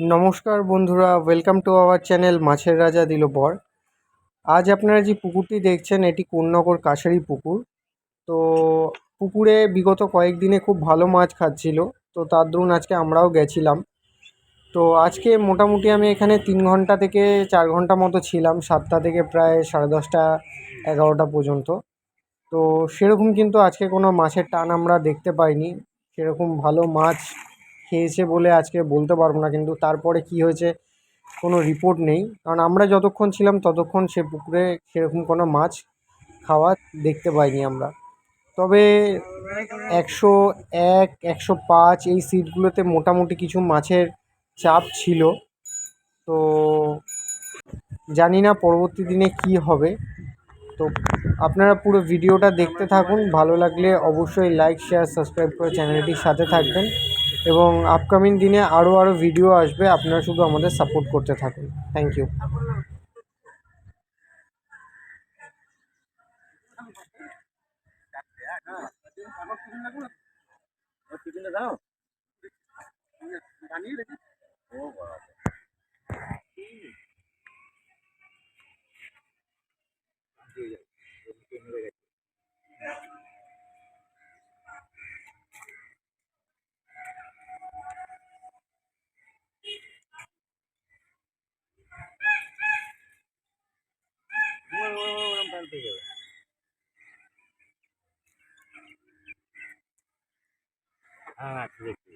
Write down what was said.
নমস্কার বন্ধুরা welcome to our channel মাছের রাজা দিল বর আজ আপনারা যে পুকুরটি দেখছেন, এটি কোন্নগর কাশারি পুকুর। তো পুকুরে বিগত কয়েকদিনে খুব ভালো মাছ খাচ্ছিল, তো তার দরুন আজকে আমরাও গেছিলাম। তো আজকে মোটামুটি আমি এখানে তিন ঘণ্টা থেকে চার ঘণ্টা মতো ছিলাম, সাতটা থেকে প্রায় সাড়ে দশটা, এগারোটা পর্যন্ত। তো সেরকম কিন্তু আজকে কোনো মাছের টান আমরা দেখতে পাইনি, সেরকম ভালো মাছ খেয়েছে বলে আজকে বলতে পারব না, কিন্তু তারপরে কি হয়েছে কোনো রিপোর্ট নেই। কারণ আমরা যতক্ষণ ছিলাম ততক্ষণ সে পুকুরে সেরকম কোনো মাছ খাওয়া দেখতে পাইনি আমরা। তবে একশো এক, একশো পাঁচ এই সিটগুলোতে মোটামুটি কিছু মাছের চাপ ছিল। তো জানি না পরবর্তী দিনে কি হবে। তো আপনারা পুরো ভিডিওটা দেখতে থাকুন, ভালো লাগলে অবশ্যই লাইক শেয়ার সাবস্ক্রাইব করে চ্যানেলটির সাথে থাকবেন। এবং আপকামিং দিনে আরও আরও ভিডিও আসবে। আপনারা শুধু আমাদের সাপোর্ট করতে থাকুন। থ্যাংক ইউ হ্যাঁ ঠিক আছে।